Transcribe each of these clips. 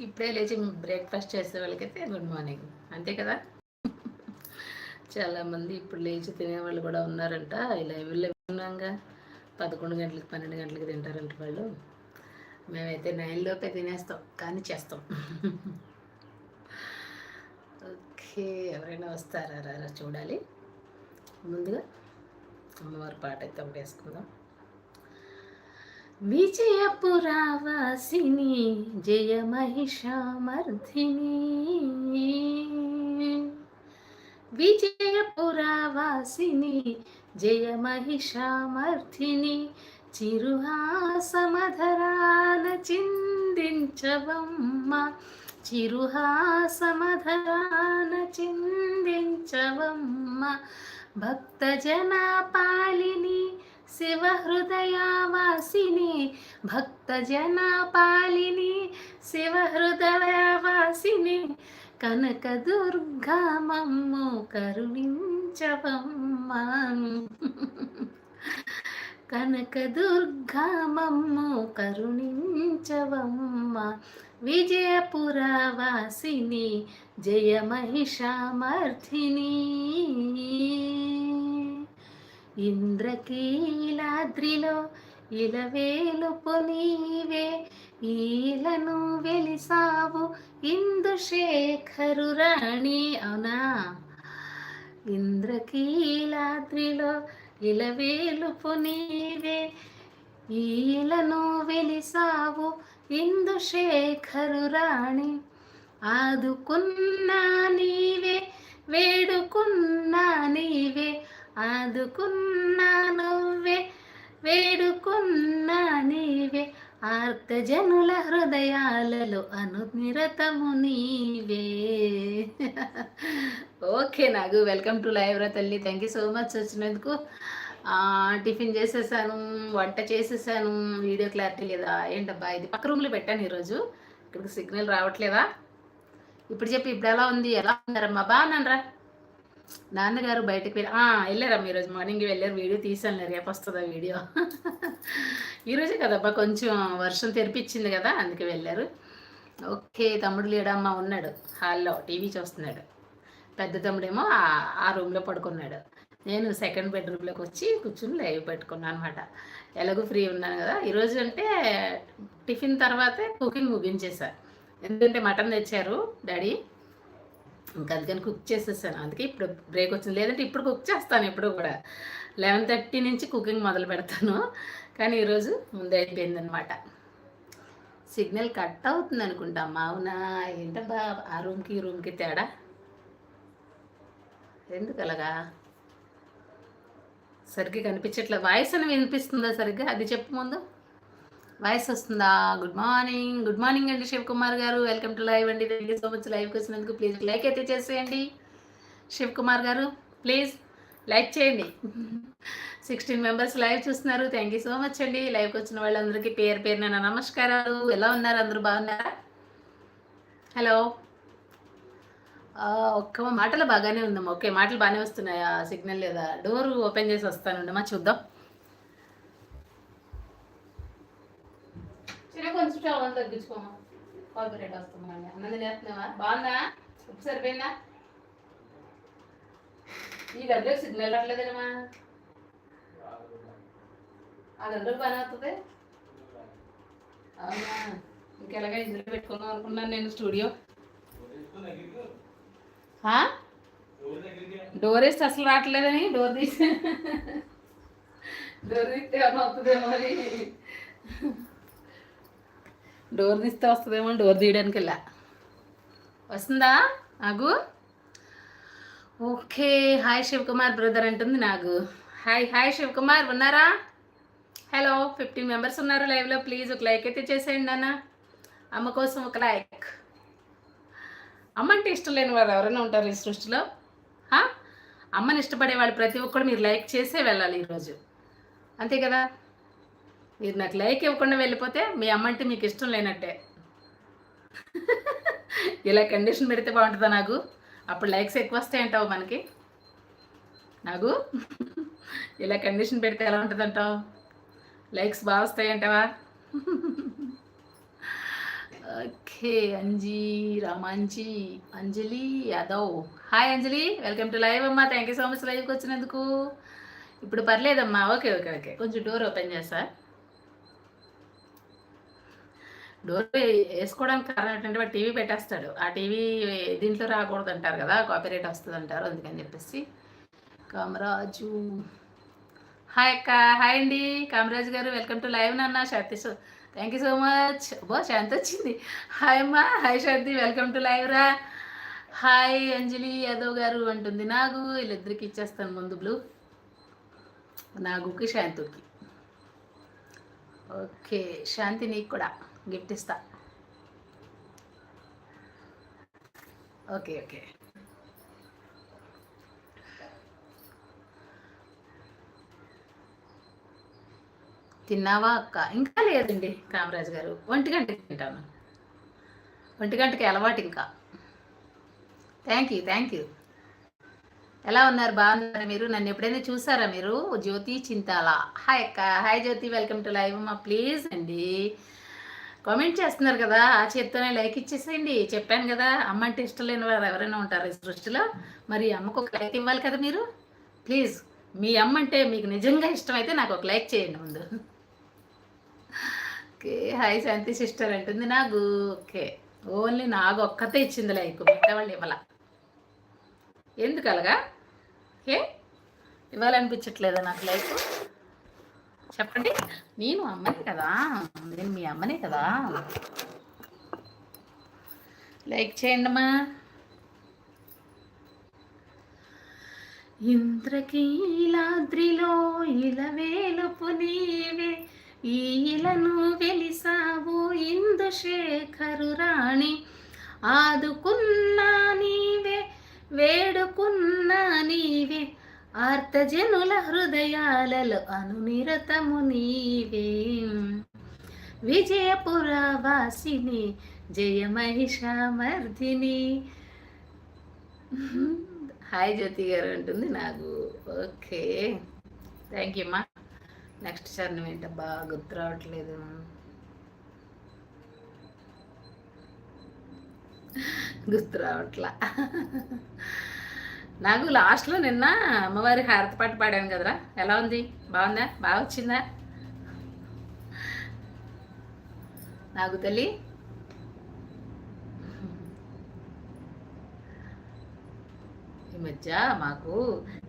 ఇప్పుడే లేచి బ్రేక్ఫాస్ట్ చేసే వాళ్ళకైతే గుడ్ మార్నింగ్ అంతే కదా? చాలామంది ఇప్పుడు లేచి తినేవాళ్ళు కూడా ఉన్నారంట. ఇలా లైవ్లో ఉన్నాగా. పదకొండు గంటలకు పన్నెండు గంటలకు తింటారంట వాళ్ళు. మేమైతే నైన్ లోపే తినేస్తాం కానీ చేస్తాం. ఓకే ఎవరైనా వస్తారా? రారా చూడాలి. ముందుగా అమ్మవారి పాట అయితే ఒకటి వేసుకుందాం. విజయపురావాసిని జయ మహిషామర్ధిని విజయపురావాసిని జయ మహిషామర్ధిని చిరుహాసమధరాన చిందించవమ్మ. చిరుహాసమధరాన చిందించవమ్మ. భక్తజన పాలిని శివహృదయావాసిని భక్తజనపాలిని శివహృదయవాసిని కనకదుర్గామమ్ము కరుణించవమ్మా. కనకదుర్గామమ్ము కరుణించవమ్మ. విజయపురవాసిని జయ మహిషామర్థిని ఇంద్రకీలాద్రిలో ఇలవేలుపు నీవే ఈలను వెలిసావు ఇందుశేఖరు రాణి అవునా? ఇంద్రకీలాద్రిలో ఇలవేలుపు నీవే ఈలను వెలిసావు ఇందుశేఖరు రాణి ఆదుకున్నా నీవే వేడుకున్నా నీవే ఆదుకున్నా నువ్వే వేడుకున్నా నీవే. ఆర్తజనుల హృదయాలలో అనునిరతము నీవే. ఓకే నాకు వెల్కమ్ టు లైవ్ రా తల్లి. థ్యాంక్ యూ సో మచ్ వచ్చినందుకు. టిఫిన్ చేసేసాను వంట చేసేసాను. వీడియో క్లారిటీ లేదా? ఏంటబ్బా ఇది? పక్క రూమ్లో పెట్టాను ఈరోజు. ఇక్కడికి సిగ్నల్ రావట్లేదా? ఇప్పుడు చెప్పి ఇప్పుడు ఎలా ఉంది? ఎలా ఉన్నారమ్మా? బాగున్నాను నాన్నగారు బయటకు వెళ్ళి వెళ్ళారా ఈరోజు మార్నింగ్ వెళ్ళారు. వీడియో తీసాను రేపు వస్తుందా వీడియో. ఈరోజే కదబ్బా కొంచెం వర్షం తెరిపించింది కదా అందుకే వెళ్ళారు. ఓకే తమ్ముడు లేడమ్మ ఉన్నాడు. హాల్లో టీవీ చూస్తున్నాడు. పెద్ద తమ్ముడేమో ఆ- రూమ్లో పడుకున్నాడు. నేను సెకండ్ బెడ్రూమ్లోకి వచ్చి కూర్చుని లైవ్ పెట్టుకున్నాను అనమాట ఎలాగో ఫ్రీ ఉన్నాను కదా. ఈరోజు అంటే టిఫిన్ తర్వాతే కుకింగ్ ముగించేశారు ఎందుకంటే మటన్ తెచ్చారు డాడీ. ఇంకా అందుకని కుక్ చేసేసాను. అందుకే ఇప్పుడు బ్రేక్ వచ్చింది. లేదంటే ఇప్పుడు కుక్ చేస్తాను ఇప్పుడు కూడా. లెవెన్ థర్టీ నుంచి కుకింగ్ మొదలు పెడతాను. కానీ ఈరోజు ముందే అయిపోయిందనమాట సిగ్నల్ కట్ అవుతుంది అనుకుంటా. అమ్మా అవునా ఏంటబ్బా ఆ రూమ్కి ఈ రూమ్కి తేడా? ఎందుకు అలాగా? సరిగ్గా కనిపించట్లేదు వాయిస్ అని వినిపిస్తుందా సరిగ్గా? అది చెప్పు ముందు. వాయిస్ వస్తుందా? గుడ్ మార్నింగ్ గుడ్ మార్నింగ్ అండి Shiva Kumar garu. Welcome to live అండి. థ్యాంక్ యూ సో మచ్ లైవ్కి వచ్చినందుకు ప్లీజ్ లైక్ అయితే చేసేయండి. శివ కుమార్ గారు ప్లీజ్ లైక్ చేయండి. సిక్స్టీన్ మెంబర్స్ లైవ్ చూస్తున్నారు. థ్యాంక్ యూ సో మచ్ అండి. లైవ్కి వచ్చిన వాళ్ళందరికీ పేరు పేరు నా నమస్కారాలు. ఎలా ఉన్నారు? అందరూ బాగున్నారా? హలో ఒక్క మాటలు బాగానే ఉందమ్మా. ఓకే మాటలు బాగానే వస్తున్నాయా? సిగ్నల్ లేదా? డోర్ ఓపెన్ చేసి వస్తానుండమ్మా. చూద్దాం. చిన్న కొంచెం స్టవ్ తగ్గించుకోమా? కాపీరేట్ వస్తుందా అన్నది నేస్తున్నావా బాగుందా? ఉప్పు సరిపోయిందా? ఈ గదిలో సిగ్నల్ రావట్లేదేమా ఆ గదిలో పని అవుతుంది? అవునా? ఇంకెలాగా ఇందులో పెట్టుకుందాం అనుకున్నాను నేను స్టూడియో. డోర్ వేస్తే అసలు రావట్లేదని డోర్ తీసి డోర్ తీస్తే ఏమవుతుందేమో అని. డోర్ తీస్తే వస్తుందేమో డోర్ తీయడానికి వెళ్ళా వస్తుందా? Nagu okay hi Shivakumar brother అంటుంది నాగు. హాయ్ హాయ్ శివకుమార్ ఉన్నారా? హలో ఫిఫ్టీన్ మెంబర్స్ ఉన్నారు లైవ్లో. ప్లీజ్ ఒక లైక్ అయితే చేసేయండి అన్న అమ్మ కోసం ఒక లైక్. అమ్మ అంటే ఇష్టం లేని వారు ఎవరైనా ఉంటారు ఈ సృష్టిలో? అమ్మని ఇష్టపడే వాళ్ళు ప్రతి ఒక్కరు మీరు లైక్ చేసే వెళ్ళాలి ఈరోజు. అంతే కదా? మీరు నాకు లైక్ ఇవ్వకుండా వెళ్ళిపోతే మీ అమ్మ అంటే మీకు ఇష్టం లేనట్టే. ఇలా కండిషన్ పెడితే బాగుంటుందా నాకు అప్పుడు లైక్స్ ఎక్కువ వస్తాయంటావు మనకి. నాకు ఇలా కండిషన్ పెడితే ఎలా ఉంటుంది అంటావు లైక్స్ బాగా వస్తాయంటావా? Okay Anji Ramanji Anjali Yadav. Hi Anjali. Welcome to live అమ్మా. థ్యాంక్ యూ సో మచ్ లైవ్కి వచ్చినందుకు. ఇప్పుడు పర్లేదమ్మా. ఓకే ఓకే ఓకే కొంచెం డోర్ ఓపెన్ చేస్తా. డోర్ వేసుకోవడానికి కారణం ఏంటంటే వాడు టీవీ పెట్టేస్తాడు. ఆ టీవీ దీంట్లో రాకూడదు అంటారు కదా కాపీరేట్ వస్తుంది అంటారు అందుకని చెప్పేసి. కామరాజు. హాయ్ అక్క హాయ్ అండి. కామరాజు గారు వెల్కమ్ టు లైవ్ నాన్న Shanti so thank you so much. బో శాంతి వచ్చింది. హాయ్ అమ్మా hi Shanti welcome to live రా. హాయ్ అంజలి యాదవ్ గారు అంటుంది. నాగు వీళ్ళిద్దరికి ఇచ్చేస్తాను ముందు బ్లూ. నాగుకి శాంతుకి. ఓకే శాంతి నీకు కూడా. గిఫ్ట్ ఇస్తా ఓకే ఓకే. తిన్నావా అక్క? ఇంకా లేదండి కామరాజ్ గారు. ఒంటి గంటకి తింటాను. ఒంటి గంటకి అలవాటు ఇంకా. థ్యాంక్ యూ థ్యాంక్ యూ ఎలా ఉన్నారు? బాగున్నారు మీరు? నన్ను ఎప్పుడైనా చూసారా మీరు? జ్యోతి చింతాల. హాయ్ అక్క. Hi Jyothi. Welcome to live మా ప్లీజ్ అండి. కామెంట్ చేస్తున్నారు కదా ఆ చేత్తోనే లైక్ ఇచ్చేసేయండి. చెప్పాను కదా అమ్మ అంటే ఇష్టం లేని వారు ఎవరైనా ఉంటారు ఈ సృష్టిలో. మరి అమ్మకు ఒక లైక్ ఇవ్వాలి కదా మీరు? ప్లీజ్ మీ అమ్మ అంటే మీకు నిజంగా ఇష్టమైతే నాకు ఒక లైక్ చేయండి ముందు. ఓకే హాయ్ శాంతి సిస్టర్ అంటుంది నాకు ఓకే ఓన్లీ నాకు ఒక్కతే ఇచ్చింది లైక్ మిగతా వాళ్ళు ఇవ్వాల. ఎందుకు అలాగా ఏ? ఇవ్వాలనిపించట్లేదా నాకు లైక్? చెప్పండి. నేను అమ్మనే కదా. నేను మీ అమ్మనే కదా. లైక్ చేయండి అమ్మా. ఇంద్రకీలాద్రిలో ఇలవేలుపు నీవే ఈలను వెలిసావు ఇందుశేఖరు రాణి. ఆదుకున్నా నీవే వేడుకున్నా నీవే ఆర్తజనుల హృదయాలలో అనునిరతము నీవే. విజయపురవాసిని జయ మహిషామర్దిని హాయ్ జ్యోతి గారు అంటుంది నాకు. ఓకే. థ్యాంక్ యూ మా నెక్స్ట్ చరణం బాగా గుర్తు రావట్లేదు. గుర్తు రావట్లా. నాకు లాస్ట్లో నిన్న అమ్మవారి హారతి పాట పాడాను కదరా. ఎలా ఉంది? బాగుందా? బాగా వచ్చిందా? నాకు తల్లి. ఈ మధ్య మాకు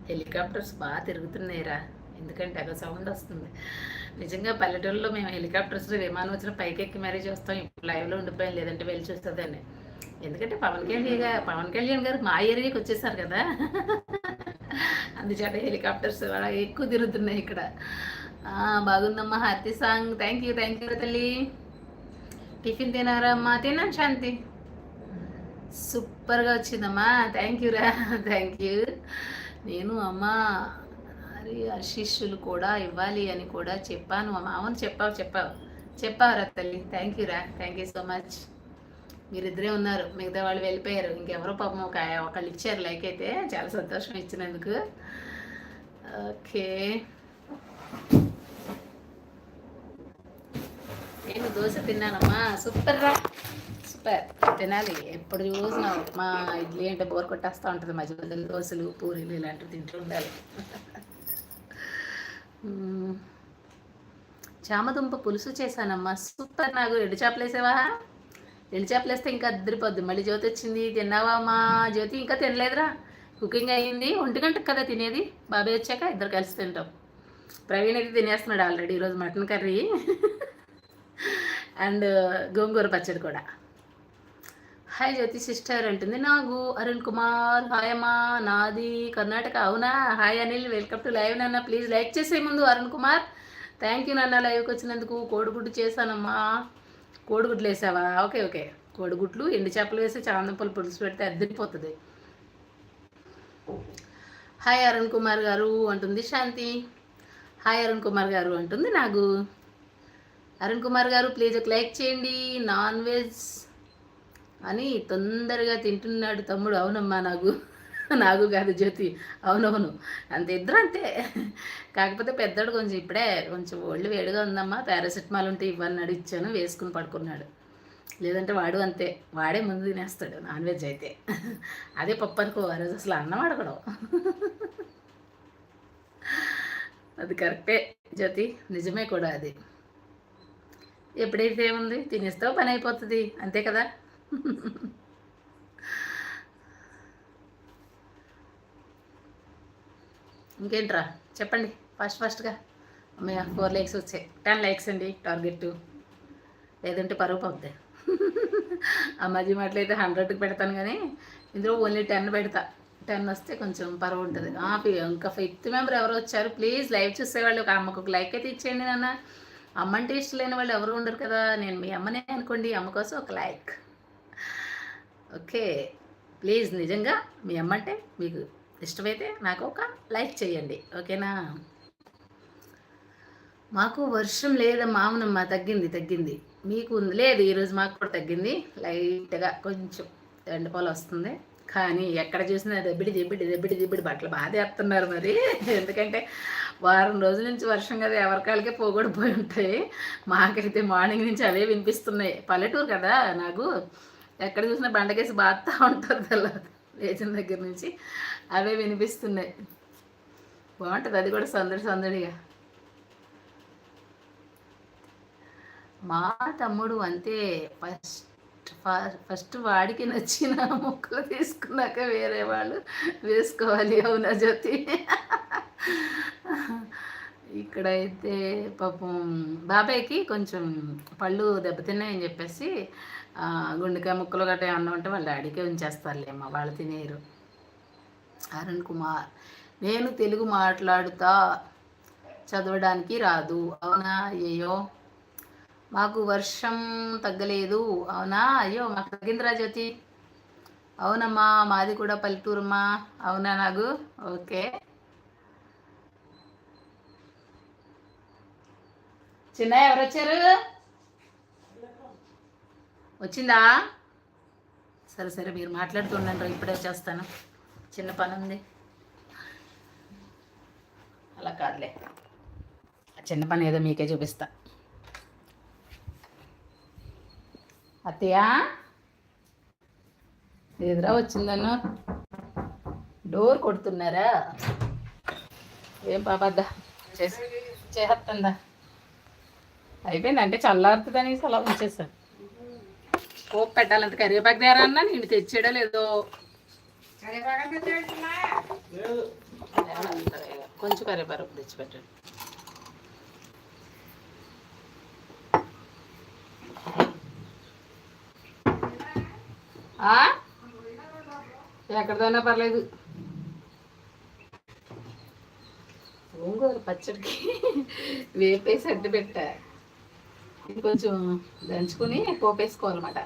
హెలికాప్టర్స్ బాగా తిరుగుతున్నాయిరా. ఎందుకంటే అక్కడ సౌండ్ వస్తుంది. నిజంగా పల్లెటూరులో మేము హెలికాప్టర్స్ విమానం వచ్చిన పైకెక్కి మరీ చూస్తాం. ఇప్పుడు లైవ్లో ఉండిపోయాం. లేదంటే వెళ్ళి చూస్తుందండి ఎందుకంటే పవన్ కళ్యాణ్ గారు పవన్ కళ్యాణ్ గారు మా ఏరియాకి వచ్చేసారు కదా. అందుచేత హెలికాప్టర్స్ ఎక్కువ తిరుగుతున్నాయి ఇక్కడ. బాగుందమ్మా హార్తి song. Thank you thank you తల్లి. టిఫిన్ తినారా అమ్మా? తిన్నాను శాంతి. సూపర్గా వచ్చిందమ్మా. థ్యాంక్ యూ రా థ్యాంక్ యూ నేను అమ్మ మరి ఆశీస్సులు కూడా ఇవ్వాలి అని కూడా చెప్పాను. అమ్మ అవును చెప్పావు చెప్పావు. చెప్పావు రా తల్లి. థ్యాంక్ యూ రా థ్యాంక్ యూ సో మచ్ మీరిద్దరే ఉన్నారు. మిగతా వాళ్ళు వెళ్ళిపోయారు. ఇంకెవరో పాపం ఒక ఒకళ్ళు ఇచ్చారు లైక్ అయితే. చాలా సంతోషం ఇచ్చినందుకు. ఓకే. నేను దోశ తిన్నానమ్మా? సూపర్ రా. సూపర్. తినాలి. ఎప్పుడు చూసినా మా ఇడ్లీ అంటే బోర్ కొట్టేస్తూ ఉంటుంది. మధ్య మధ్యలో దోశలు పూరీలు ఇలాంటివి తింటూ ఉండాలి. చామదుంప పులుసు చేశానమ్మా. సూపర్ నాకు. ఎండు చేపలు వేసావా? ఎండు చేపలు వేస్తే ఇంకా అద్దరిపోద్ది మళ్ళీ జ్యోతి వచ్చింది తిన్నావా అమ్మా? జ్యోతి ఇంకా తినలేదురా. కుకింగ్ అయ్యింది ఒంటి గంటకు కదా తినేది. బాబాయ్ వచ్చాక ఇద్దరు కలిసి తింటాం. ప్రవీణ్ అయితే తినేస్తున్నాడు ఆల్రెడీ ఈరోజు మటన్ కర్రీ. అండ్ గోంగూర పచ్చడి కూడా. హాయ్ జ్యోతి సిస్టర్ అంటుంది. నాగు అరుణ్ కుమార్ హాయ్ అమ్మా నాది కర్ణాటక. అవునా? Hi Anil welcome to live నాన్న. ప్లీజ్ లైక్ చేసే ముందు అరుణ్ కుమార్. థ్యాంక్ యూ నాన్న లైవ్కి వచ్చినందుకు కోడిగుడ్డు చేశానమ్మా. కోడిగుడ్లు వేసావా ఓకే ఓకే. కోడిగుడ్లు ఎండు చేపలు వేసి చామంపలు పులుసు పెడితే అద్దరిపోతుంది. హాయ్ అరుణ్ కుమార్ గారు అంటుంది శాంతి. హాయ్ అరుణ్ కుమార్ గారు అంటుంది నాకు అరుణ్ కుమార్ గారు ప్లీజ్ ఒక లైక్ చేయండి. నాన్ వెజ్ అని తొందరగా తింటున్నాడు తమ్ముడు. అవునమ్మా నాకు నాకు కాదు జ్యోతి. అవునవును. అంత ఇద్దరు అంతే కాకపోతే పెద్దోడు కొంచెం ఇప్పుడే కొంచెం ఒళ్ళు వేడిగా ఉందమ్మా పారాసిటమాల్ ఉంటే ఇవ్వన్నాడు ఇచ్చాను వేసుకుని పడుకున్నాడు. లేదంటే వాడు అంతే. వాడే ముందు తినేస్తాడు నాన్ వెజ్ అయితే. అదే పప్పు అనుకో ఆ రోజు అసలు అన్నం అడగడం. అది కరెక్టే జ్యోతి. నిజమే కూడా అది. ఎప్పుడైతే ఏముంది? తినేస్తావు పని అయిపోతుంది. అంతే కదా? ఇంకేంట్రా? చెప్పండి. ఫస్ట్ ఫస్ట్గా. మీ ఫోర్ లైక్స్ వచ్చాయి. టెన్ లైక్స్ అండి టార్గెట్ లేదంటే పరువు పోద్ది. ఆ మధ్య మాటలు అయితే హండ్రెడ్కి పెడతాను కానీ ఇందులో ఓన్లీ టెన్ పెడతా. టెన్ వస్తే కొంచెం పరువు ఉంటుంది. ఇంకా ఫిఫ్త్ మెంబర్ ఎవరు వచ్చారు. ప్లీజ్ లైవ్ చూసేవాళ్ళు. ఒక అమ్మకు ఒక లైక్ అయితే ఇచ్చేయండి నాన్న. అమ్మ అంటే ఇష్టం లేని వాళ్ళు ఎవరు ఉండరు కదా. నేను మీ అమ్మనే అనుకోండి. అమ్మ కోసం ఒక లైక్ ఓకే. ప్లీజ్ నిజంగా మీ అమ్మ అంటే మీకు ఇష్టమైతే నాకు ఒక లైక్ చేయండి ఓకేనా? మాకు వర్షం లేదమ్మా అవునమ్మా తగ్గింది తగ్గింది. మీకు ఉంది లేదు ఈరోజు మాకు కూడా తగ్గింది. లైట్గా కొంచెం ఎండపాలు వస్తుంది. కానీ ఎక్కడ చూసినా దెబ్బిడి దెబ్బిడి దెబ్బిడి దెబ్బిడి బట్టలు బాగా మరి. ఎందుకంటే వారం రోజుల నుంచి వర్షం కదా ఎవరికాళ్ళకే పోగొడిపోయి ఉంటాయి. మాకైతే మార్నింగ్ నుంచి అవే వినిపిస్తున్నాయి. పల్లెటూరు కదా నాకు. ఎక్కడ చూసినా బండకేసి బాగుతూ ఉంటారు తెల్ల లేచిన దగ్గర నుంచి. అవే వినిపిస్తున్నాయి. బాగుంటుంది అది కూడా సందడి సందడిగా. మా తమ్ముడు అంతే ఫస్ట్ ఫస్ట్ వాడికి నచ్చిన ముక్కలు తీసుకున్నాక వేరే వాళ్ళు వేసుకోవాలి అవునా జ్యోతి? ఇక్కడైతే పాపం బాబాయ్కి కొంచెం పళ్ళు దెబ్బతిన్నాయని చెప్పేసి గుండెకాయ ముక్కలు గట్రా ఏమన్నా ఉంటే వాళ్ళ అడిగే ఉంచేస్తారులేమ్మా వాళ్ళు తినేరు అరుణ్ కుమార్. నేను తెలుగు మాట్లాడుతా చదవడానికి రాదు. అవునా? అయ్యో మాకు వర్షం తగ్గలేదు. అవునా? అయ్యో మాకు తగ్గిందిరా జ్యోతి. అవునమ్మా మాది కూడా పల్లెటూరమ్మా. అవునా నాకు ఓకే. చిన్న ఎవరు వచ్చారు వచ్చిందా? సరే సరే మీరు మాట్లాడుతుండండి ఇప్పుడే వచ్చేస్తాను. చిన్న పని ఉంది అలా కాదులే. ఆ చిన్న పని ఏదో మీకే చూపిస్తా. అత్తయా ఎదురా వచ్చిందన్న. డోర్ కొడుతున్నారా? ఏం పాపద్దా? చేసి చేస్తుందా అయిపోయింది అంటే చల్లారుతుంది అనేసి అలా ఉంచేసాను పోపు పెట్టాలంత కరివేపాకు దేరా అన్న నేను తెచ్చేయడం లేదో. కొంచెం కరివేపాకు తెచ్చి పెట్టండి ఆ? ఎక్కడిదైనా పర్లేదు. గోంగూర పచ్చడికి వేపేసి అడ్డు పెట్టా. ఇది కొంచెం దంచుకుని పోపేసుకోవాలన్నమాట.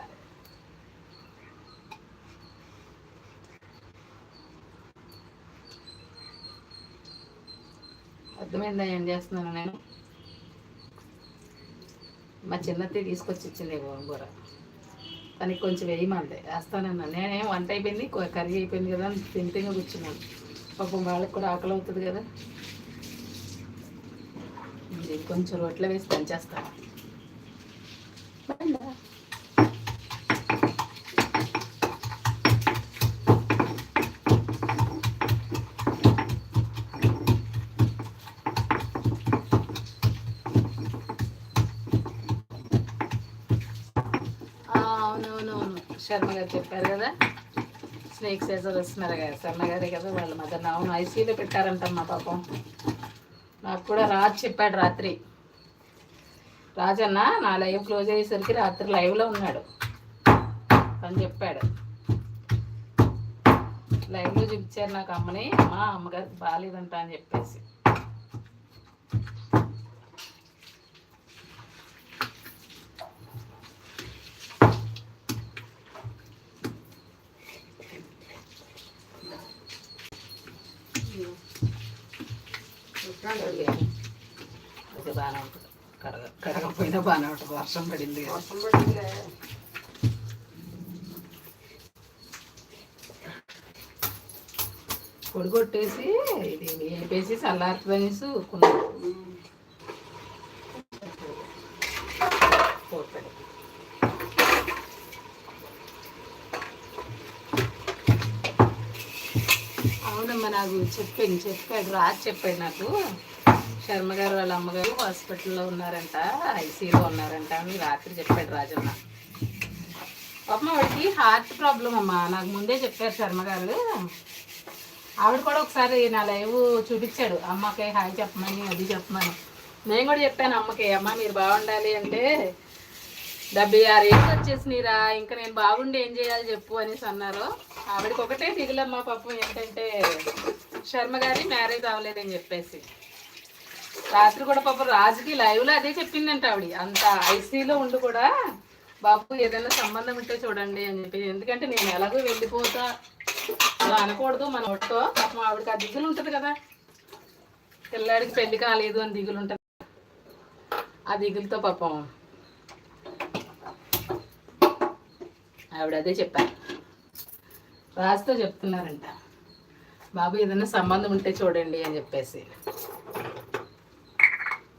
అర్థమైందా? ఏం చేస్తున్నాను నేను? మా చిన్నతే తీసుకొచ్చి ఇచ్చింది గోంగూర తనకి కొంచెం వేయమంది వేస్తానన్నా. నేనేం వంట అయిపోయింది కర్రీ అయిపోయింది కదా అని తింటేనే కూర్చున్నాను. పాపం వాళ్ళకి కూడా ఆకలి అవుతుంది కదా. కొంచెం రొట్టెలో వేసి పనిచేస్తాను శర్మ గారు చెప్పారు కదా? స్నేక్ సైజర్ వస్తున్నారు కదా శర్మ గారే కదా వాళ్ళ మదర్ అవును ఐసీలో పెట్టారంటమ్మా పాపం. నాకు కూడా రాజు చెప్పాడు రాత్రి. రాజన్న నా లైవ్ క్లోజ్ అయ్యేసరికి రాత్రి లైవ్లో ఉన్నాడు అని చెప్పాడు. లైవ్లో చూపించారు నాకు అమ్మని. మా అమ్మగారికి బాగాలేదంట అని చెప్పేసి. అది బాగానే ఉంటుంది కడగ కడగకపోయినా బాగానే ఉంటుంది వర్షం పడింది కదా. పొడి కొట్టేసి ఇది వేపేసి చల్లారుతుంది చూసుకున్నాను ఊరుకున్నాను పోతాడు అవునమ్మా నాకు చెప్పింది చెప్పాడు రాజు చెప్పాడు నాకు. శర్మ గారు వాళ్ళ అమ్మగారు హాస్పిటల్లో ఉన్నారంట ఐసీలో ఉన్నారంట అని రాత్రి చెప్పాడు రాజన్న. పాపం ఆవిడకి హార్ట్ ప్రాబ్లం అమ్మా నాకు ముందే చెప్పారు శర్మ గారు. ఆవిడ కూడా ఒకసారి నా లైవ్ చూపించాడు అమ్మకి హాయ్ చెప్పమని అది చెప్పమని. నేను కూడా చెప్పాను అమ్మకి అమ్మ మీరు బాగుండాలి అంటే డెబ్బై ఆరు ఏళ్ళు వచ్చేసినాయిరా. ఇంకా నేను బాగుండి ఏం చేయాలి చెప్పు అనేసి అన్నారు. ఆవిడకి ఒకటే దిగులమ్మ పాపం ఏంటంటే శర్మ గారి మ్యారేజ్ అవ్వలేదని చెప్పేసి. రాత్రి కూడా పాపం రాజుకి లైవ్లో అదే చెప్పిందంట ఆవిడ. అంత ఐసీలో ఉండి కూడా బాబు ఏదైనా సంబంధం ఉంటే చూడండి అని చెప్పి ఎందుకంటే నేను ఎలాగో వెళ్ళిపోతా. అలా అనకూడదు మన ఒట్టో. పాపం ఆవిడకి ఆ దిగులు ఉంటుంది కదా. పిల్లాడికి పెళ్ళి కాలేదు అని దిగులు ఉంటుంది. ఆ దిగులతో పాపం ఆవిడ అదే చెప్పారు. రాజుతో చెప్తున్నారంట. బాబు ఏదైనా సంబంధం ఉంటే చూడండి అని చెప్పేసి.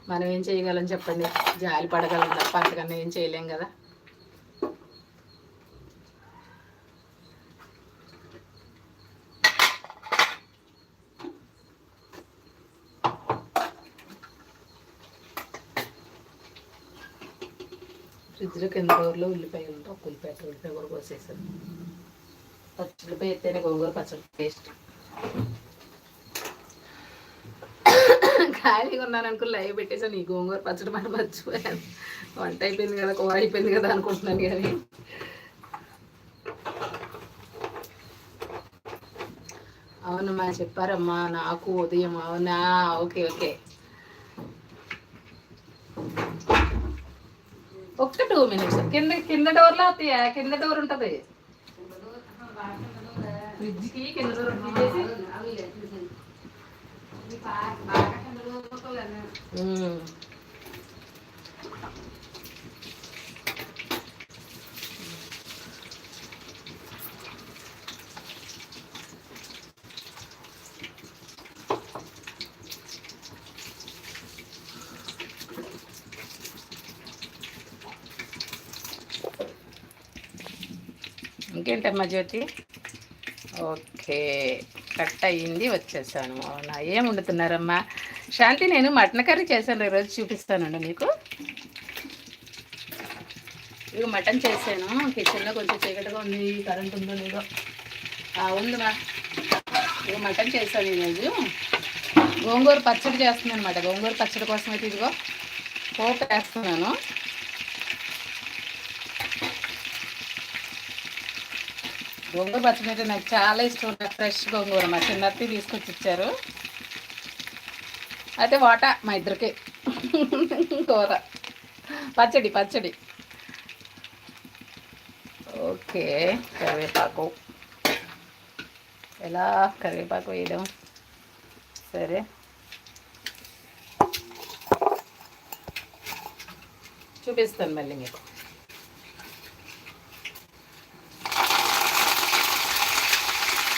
మనం ఏం చేయగలం చెప్పండి. జాలి పడగలం తప్ప అంతకన్నా ఏం చేయలేం కదా. ఫ్రిడ్జ్లో కింద ఊర్లో ఉల్లిపాయ ఉంటాం ఉల్లిపాయ ఉల్లిపాయ కూర కోసేసాను. పచ్చి ఉల్లిపాయ ఎత్తేనే గోంగూర పచ్చడి టేస్ట్. ఖాళీగా ఉన్నాను అనుకుని లైవ్ పెట్టేసాను ఈ గోంగూర పచ్చడి మనం మర్చిపోయాను. వంట అయిపోయింది కదా కూర అయిపోయింది కదా అనుకుంటున్నాను కానీ. అవునమ్మా చెప్పారమ్మా నాకు ఉదయం అవునా? Okay okay. ఒక్క టూ మినిట్స్ కింద కింద డోర్లో అవుతాయా కింద డోర్ ఉంటుంది. ఫ్రిడ్జ్కి కింద డోర్ తీసేసి. ఇంకేంటమ్మా జ్యోతి? ఓకే కట్ అయ్యింది వచ్చేసాను. అవునా ఏం వండుతున్నారమ్మా? శాంతి నేను మటన్ కర్రీ చేశాను ఈరోజు చూపిస్తానండి మీకు. ఇక మటన్ చేశాను. కిచెన్లో కొంచెం చీకటిగా ఉంది కరెంట్ ఉందో లేదో. ఉందిమా. ఇక మటన్ చేశాను ఈరోజు. గోంగూర పచ్చడి చేస్తున్నాను అనమాట గోంగూర పచ్చడి కోసం అయితే ఇదిగో పోపు వేస్తున్నాను. గోంగూర పచ్చడి అంటే నాకు చాలా ఇష్టం. నాకు ఫ్రెష్ గోంగూర. మా చిన్నత్తి తీసుకొచ్చి ఇచ్చారు. అయితే వాటా మా ఇద్దరికి. కూర. పచ్చడి పచ్చడి. ఓకే కరివేపాకు. ఎలా? కరివేపాకు వేయడం. సరే. చూపిస్తాను మళ్ళీ మీకు.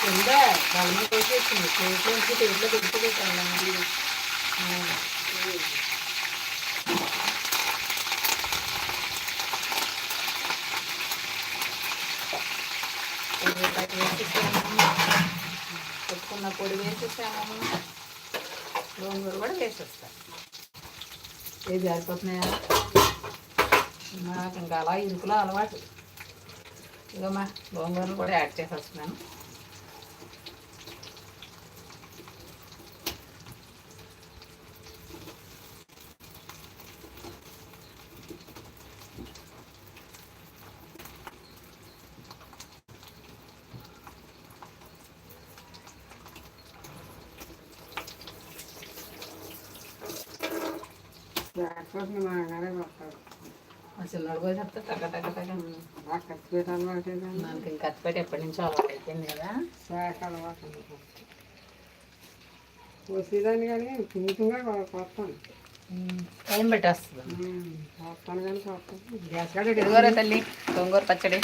ఉందా బలమ కోసేసింది. కోసేసి టేబుల్లో పెట్టి వేసేసాము. పెట్టుకున్న పొడి వేసేసాము. గోంగూర కూడా వేసేస్తాను ఏది సరిపోతున్నాయా నాకు ఇంకా అలా ఇరుకులో అలవాటు. ఇగమ్మా గోంగూరను కూడా యాడ్ చేసేస్తున్నాను. మా అన్నగారే కొడతాడు మా చిన్నోడు పోయి చెప్తే తగ్గ తగ్గ తగ్గ. బాగా ఖర్చు పెట్టి అలవాటు మనకి ఇంకా కత్తిపెట్టి ఎప్పటి నుంచో అలవాటు అయిపోయింది కదా. శాఖ అలవాటు వచ్చేదాన్ని కానీ కొడతాను టైం పెట్టేస్తుంది కొడతాను కానీ కొడతాను గ్యాస్ కాడ ఇదిగోరా తల్లి గోంగూర పచ్చడి.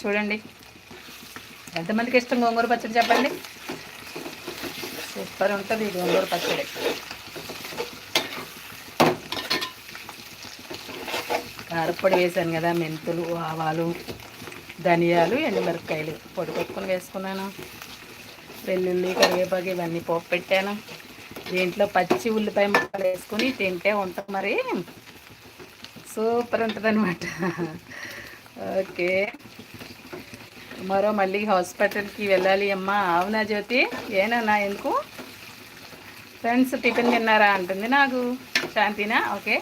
చూడండి. ఎంతమందికి ఇష్టం గోంగూర పచ్చడి చెప్పండి? సూపర్ ఉంటుంది ఈ గోంగూర పచ్చడి. అరపొడి వేసాను కదా మెంతులు ఆవాలు ధనియాలు ఎండుమిరపకాయలు. పొడి కొట్టుకొని వేసుకున్నాను. వెల్లుల్లి కరివేపాకు ఇవన్నీ పోపు పెట్టాను. దీంట్లో పచ్చి ఉల్లిపాయ ముక్కలు వేసుకుని తింటే ఉంటుంది మరి. సూపర్ ఉంటుంది అనమాట ఓకే. మరో మళ్ళీ హాస్పిటల్కి వెళ్ళాలి అమ్మా. అవునా జ్యోతి? ఏనన్నా ఎందుకు? ఫ్రెండ్స్ టిఫిన్ తిన్నారా? అంటుంది నాకు. శాంతినా? ఓకే.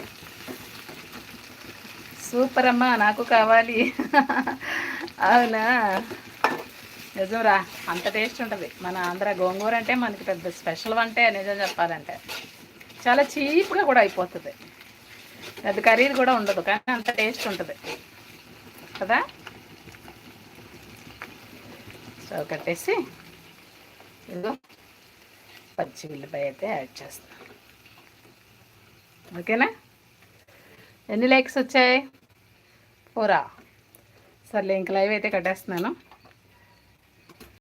సూపర్ అమ్మా నాకు కావాలి. అవునా? నిజంరా అంత టేస్ట్ ఉంటుంది. మన ఆంధ్ర గోంగూర అంటే మనకి పెద్ద స్పెషల్ వంటే నిజం చెప్పాలంటే. చాలా చీప్గా కూడా అయిపోతుంది. పెద్ద ఖరీదు కూడా ఉండదు కానీ అంత టేస్ట్ ఉంటుంది. కదా? స్టవ్ కట్టేసి ఇదిగో పచ్చి ఉల్లిపాయ అయితే యాడ్ చేస్తాను ఓకేనా? ఎన్ని లైక్స్ వచ్చాయి? ఫోరా. సర్లే ఇంక లైవ్ అయితే కట్టేస్తున్నాను.